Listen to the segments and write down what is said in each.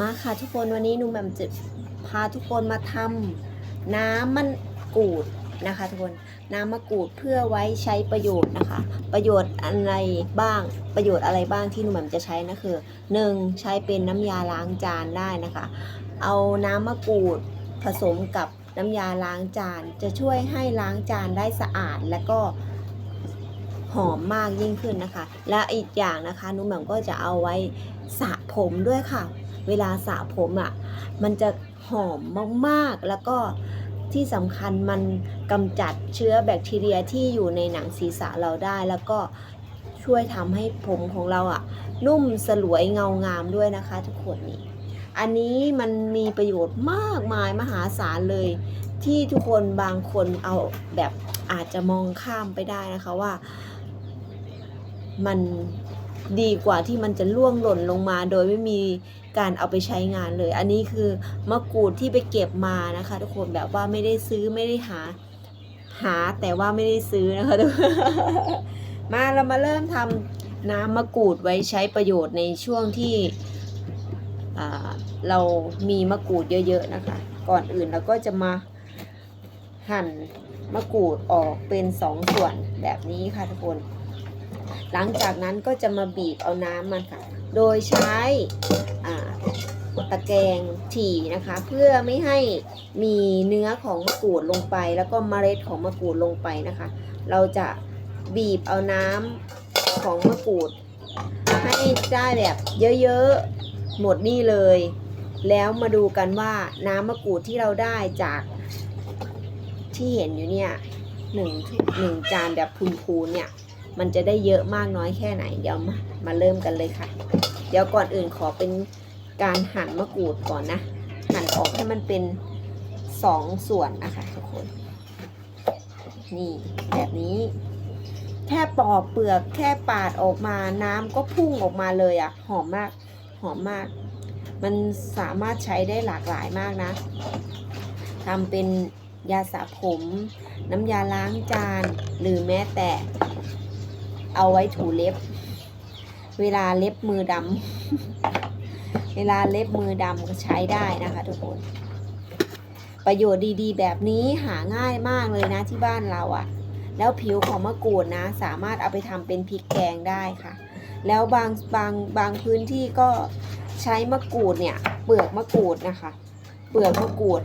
มาค่ะทุกคนวันนี้หนุ่มแหม่มจะพาทุกคนมาทำน้ำมันกรูดนะคะ ทุกคนน้ำมะกรูดเพื่อไว้ใช้ประโยชน์นะคะ ประโยชน์อะไรบ้างประโยชน์อะไรบ้างที่หนุ่มแหม่มจะใช้นะคือหนึ่งใช้เป็นน้ำยาล้างจานได้นะคะ เอาน้ำมะกรูดผสมกับน้ำยาล้างจาน จะช่วยให้ล้างจานได้สะอาดและก็หอมมากยิ่งขึ้นนะคะ และอีกอย่างนะคะนุ่มแหม่มก็จะเอาไว้สระผมด้วยค่ะ เวลาสระผมอะ่ะมันจะหอมมากๆ แล้วก็ที่สำคัญมันกำจัดเชื้อแบคทีเรียที่อยู่ในหนังศีรษะเราได้ แล้วก็ช่วยทำให้ผมของเราอะ่ะนุ่มสลวยเงางามด้วยนะคะทุกคนนี่อันนี้มันมีประโยชน์มากมายมหาศาลเลย ที่ทุกคนบางคนเอาแบบอาจจะมองข้ามไปได้นะคะว่า มัน ดีกว่าที่มันจะล่วงหล่นลงมาโดยไม่มีการเอาไปใช้งานเลย อันนี้คือมะกรูดที่ไปเก็บมานะคะ ทุกคนแบบว่าไม่ได้ซื้อไม่ได้หา หาแต่ว่าไม่ได้ซื้อนะคะทุกคนมาเรามาเริ่มทำน้ำมะกรูดไว้ใช้ประโยชน์ในช่วงที่เรามีมะกรูดเยอะๆนะคะ ก่อนอื่นเราก็จะมาหั่นมะกรูดออกเป็นสองส่วนแบบนี้ค่ะทุกคน หลังจากนั้นก็จะมาบีบเอาน้ำมันค่ะ โดยใช้ตะแกรงถี่นะคะ เพื่อไม่ให้มีเนื้อของมะกรูดลงไป แล้วก็เมล็ดของมะกรูดลงไปนะคะ เราจะบีบเอาน้ำของมะกรูด ให้ได้แบบเยอะๆหมดนี่เลย แล้วมาดูกันว่าน้ำมะกรูดที่เราได้จากที่เห็นอยู่เนี่ยหนึ่งหนึ่งจานแบบพูนๆเนี่ย มันจะได้เยอะมากน้อยแค่ไหน เดี๋ยวมามาเริ่มกันเลยค่ะ เดี๋ยวก่อนอื่นขอเป็นการหั่นมะกรูดก่อนนะ หั่นออกให้มันเป็นสองส่วนนะคะทุกคน นี่แบบนี้ แค่ปอกเปลือกแค่ปาดออกมาน้ำก็พุ่งออกมาเลยอะ่ะ หอมมาก หอมมาก มันสามารถใช้ได้หลากหลายมากนะทำเป็นยาสระผม น้ำยาล้างจาน หรือแม้แต่ เอาไว้ถูเล็บ เวลาเล็บมือดำ เวลาเล็บมือดำก็ใช้ได้นะคะ ทุกคน ประโยชน์ดีๆ แบบนี้หาง่ายมากเลยนะที่บ้านเราอะ่ะ แล้วผิวของมะกรูดนะ สามารถเอาไปทำเป็นพริกแกงได้ค่ะ แล้วบางบางบางพื้นที่ก็ใช้มะกรูดเนี่ย เปลือกมะกรูดนะคะ เปลือกมะกรูด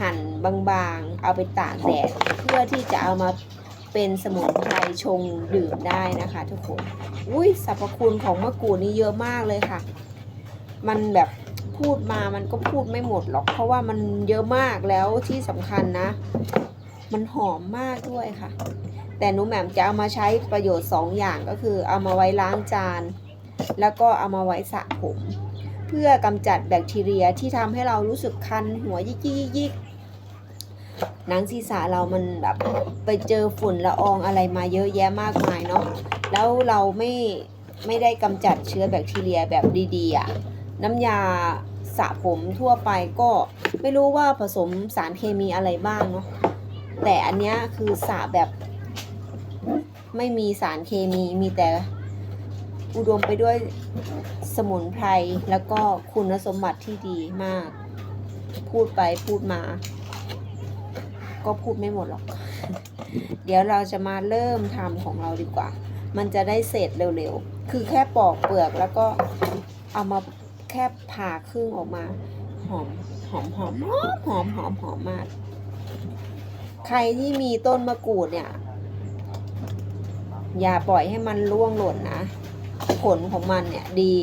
หั่นบางๆ เอาไปตากแดดเพื่อที่จะเอามา เป็นสมุนไพรชงดื่มได้นะคะ ทุกคน อุ้ยสรรพคุณของมะกรูดนี่เยอะมากเลยค่ะ มันแบบพูดมามันก็พูดไม่หมดหรอก เพราะว่ามันเยอะมากแล้วที่สำคัญนะ มันหอมมากด้วยค่ะ แต่หนูแหม่มจะเอามาใช้ประโยชน์สองอย่างก็คือ เอามาไว้ล้างจาน แล้วก็เอามาไว้สระผม เพื่อกำจัดแบคทีเรียที่ทำให้เรารู้สึกคันหัวยิกยิกยิก หนังศีรษะเรามันแบบไปเจอฝุ่นละอองอะไรมาเยอะแยะมากมายเนาะแล้วเราไม่ไม่ได้กำจัดเชื้อแบคทีเรียแบบดีๆอะน้ำยาสระผมทั่วไปก็ไม่รู้ว่าผสมสารเคมีอะไรบ้างเนาะแต่อันเนี้ยคือสระแบบ ไม่มีสารเคมีมีแต่อุดมไปด้วยสมุนไพรแล้วก็คุณสมบัติที่ดีมาก พูดไปพูดมา ก็พูดไม่หมดหรอก เดี๋ยวเราจะมาเริ่มทำของเราดีกว่า มันจะได้เสร็จเร็วๆ คือแค่ปอกเปลือกแล้วก็เอามาแค่ผ่าครึ่งออกมา หอมหอมหอมหอมหอมหอมหอมมาก ใครที่มีต้นมะกรูดเนี่ย อย่าปล่อยให้มันร่วงหล่นนะ ผลของมันเนี่ยดี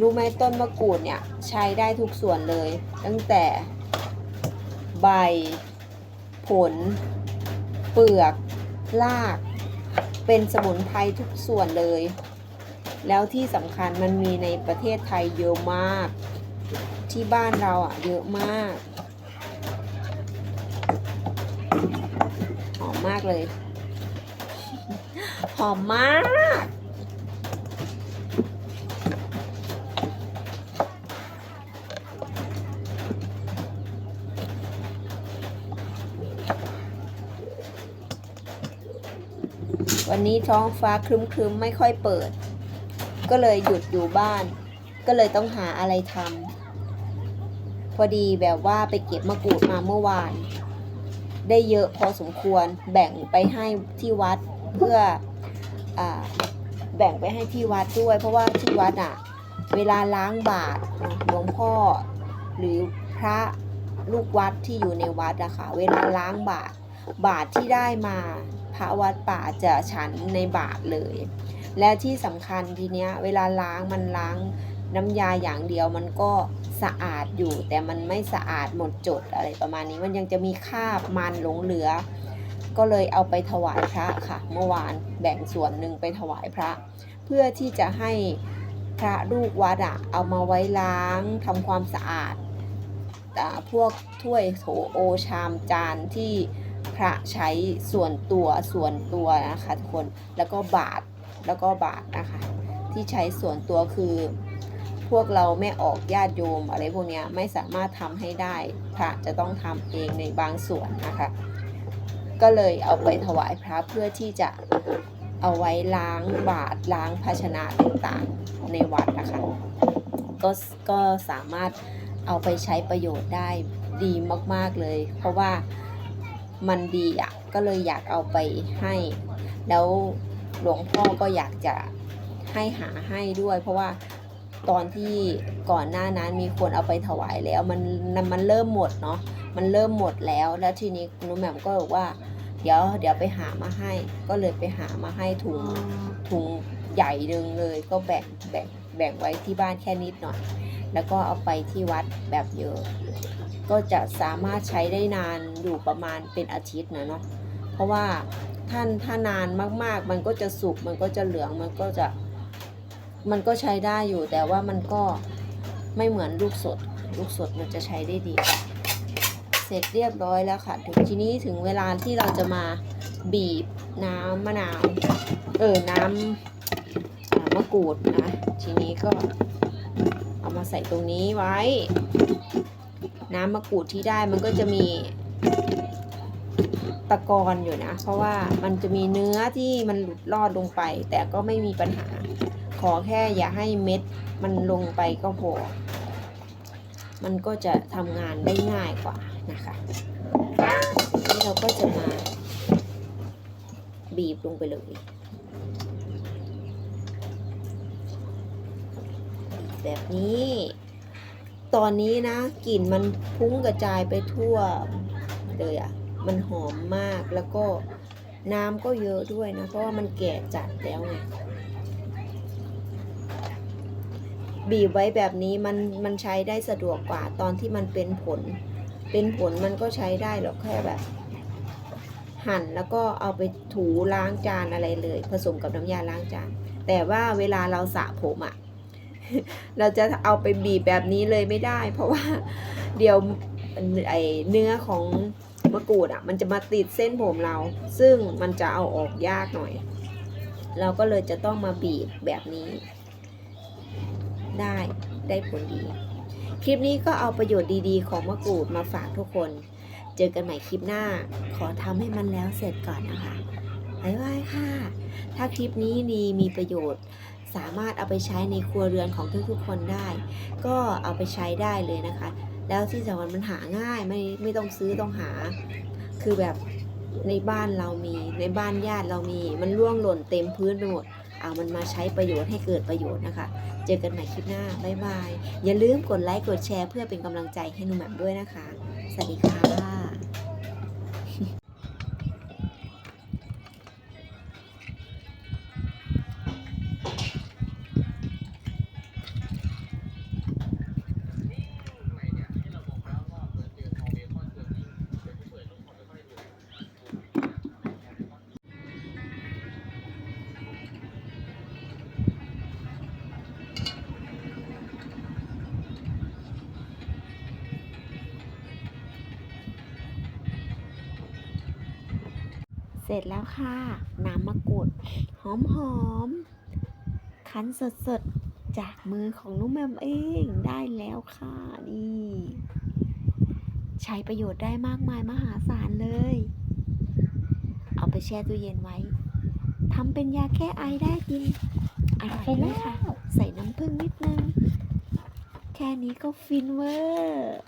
รู้ไหมต้นมะกรูดเนี่ย ใช้ได้ทุกส่วนเลย ตั้งแต่ใบ ผล เปลือก ราก เป็นสมุนไพรทุกส่วนเลย แล้วที่สำคัญมันมีในประเทศไทยเยอะมาก ที่บ้านเราอะเยอะมากหอมมากเลย หอมมาก วันนี้ท้องฟ้าครึ้มๆไม่ค่อยเปิด ก็เลยหยุดอยู่บ้าน ก็เลยต้องหาอะไรทำพอดีแบบว่าไปเก็บมะกรูดมาเมื่อวาน ได้เยอะพอสมควรแบ่งไปให้ที่วัดเพื่ออแบ่งไปให้ที่วัดด้วย เพราะว่าที่วัดอะเวลาล้างบาตรหลวงพ่อ หรือพระลูกวัดที่อยู่ในวัดอะค่ะเวลาล้างบาตรบาตรที่ได้มา พระวัดป่าจะฉันในบาตรเลย และที่สำคัญทีเนี้ยเวลาล้างมันล้างน้ำยาอย่างเดียวมันก็สะอาดอยู่ แต่มันไม่สะอาดหมดจดอะไรประมาณนี้มันยังจะมีคราบมันหลงเหลือ ก็เลยเอาไปถวายพระค่ะ เมื่อวานแบ่งส่วนหนึ่งไปถวายพระ เพื่อที่จะให้พระลูกวัดอะเอามาไว้ล้างทำความสะอาดอ่าพวกถ้วยโถโอชามจานที่ พระใช้ส่วนตัวส่วนตัวนะคะทุกคนแล้วก็บาทแล้วก็บาทนะคะ ที่ใช้ส่วนตัวคือ พวกเราไม่ออกญาติโยมอะไรพวกนี้ไม่สามารถทำให้ได้ พระจะต้องทำเองในบางส่วนนะคะ ก็เลยเอาไปถวายพระเพื่อที่จะเอาไว้ล้างบาตรล้างภาชนะต่างๆในวัดนะคะก็ก็สามารถเอาไปใช้ประโยชน์ได้ดีมาก ๆ เลย เพราะว่า มันดีอะก็เลยอยากเอาไปให้ แล้วหลวงพ่อก็อยากจะให้หาให้ด้วย เพราะว่าตอนที่ก่อนหน้านั้นมีคนเอาไปถวายแล้ว มันมันเริ่มหมดเนาะมันเริ่มหมดแล้ว แล้วทีนี้นุ้แหม่มก็บอกว่า เดี๋ยวเดี๋ยวไปหามาให้ ก็เลยไปหามาให้ถุงถุงใหญ่หนึ่งเลย ก็แบ่งแบ่งแบ่งไว้ที่บ้านแค่นิดหน่อย แล้วก็เอาไปที่วัดแบบเยอะ ก็จะสามารถใช้ได้นานอยู่ประมาณเป็นอาทิตย์นะเนาะเพราะว่าท่านถ้านานมากๆ มันก็จะสุกมันก็จะเหลืองมันก็จะมันก็ใช้ได้อยู่แต่ว่ามันก็ไม่เหมือนลูกสด ลูกสดมันจะใช้ได้ดี เสร็จเรียบร้อยแล้วค่ะ ถึงทีนี้ถึงเวลาที่เราจะมาบีบน้ำมะนาว เออ น้ำมะกรูดนะ ทีนี้ก็ เอามาใส่ตรงนี้ไว้ น้ำมะกรูดที่ได้มันก็จะมีตะกอนอยู่นะ เพราะว่ามันจะมีเนื้อที่มันหลุดรอดลงไป แต่ก็ไม่มีปัญหา ขอแค่อย่าให้เม็ดมันลงไปก็พอ มันก็จะทำงานได้ง่ายกว่านะคะนี่เราก็จะมาบีบลงไปเลย แบบนี้ ตอนนี้นะกลิ่นมันพุ่งกระจายไปทั่วเลยอะ่ะ มันหอมมากแล้วก็น้ำก็เยอะด้วยนะ เพราะว่ามันแก่จัดแล้วไงบีบไว้แบบนี้มันมันใช้ได้สะดวกกว่าตอนที่มันเป็นผล เป็นผลมันก็ใช้ได้หรอกแค่แบบ หั่นแล้วก็เอาไปถูล้างจานอะไรเลย ผสมกับน้ำยาล้างจาน แต่ว่าเวลาเราสระผมอะ่ะ เราจะเอาไปบีบแบบนี้เลยไม่ได้ เพราะว่าเดี๋ยวไอเนื้อของมะกรูดอะ มันจะมาติดเส้นผมเรา ซึ่งมันจะเอาออกยากหน่อย เราก็เลยจะต้องมาบีบแบบนี้ ได้ได้ผลดี คลิปนี้ก็เอาประโยชน์ดีๆ ของมะกรูดมาฝากทุกคน เจอกันใหม่คลิปหน้า ขอทำให้มันแล้วเสร็จก่อนนะคะบ๊ายบายค่ะ ถ้าคลิปนี้ดีมีประโยชน์ สามารถเอาไปใช้ในครัวเรือนของทุกๆคนได้ ก็เอาไปใช้ได้เลยนะคะ แล้วที่สำคัญมันหาง่ายไม่ไม่ต้องซื้อต้องหา คือแบบในบ้านเรามีในบ้านญาติเรามี มันร่วงหล่นเต็มพื้นไปหมดเอามันมาใช้ประโยชน์ให้เกิดประโยชน์นะคะ เจอกันใหม่คลิปหน้า บ๊ายบาย อย่าลืมกดไลค์ กดแชร์เพื่อเป็นกำลังใจให้หนุ่มแหม่มด้วยนะคะ สวัสดีค่ะ ร็จแล้วค่ะ น้ำมะกรูดหอมหอมๆคั้นสดๆ จากมือของนุ่มแมมเองได้แล้วค่ะนี่ ใช้ประโยชน์ได้มากมายมหาศาลเลย เอาไปแช่ตู้เย็นไว้ทำเป็นยาแก้ไอได้กินอร่อยด้วยค่ะ ใส่น้ำผึ้งนิดนึง แค่นี้ก็ฟินเวอร์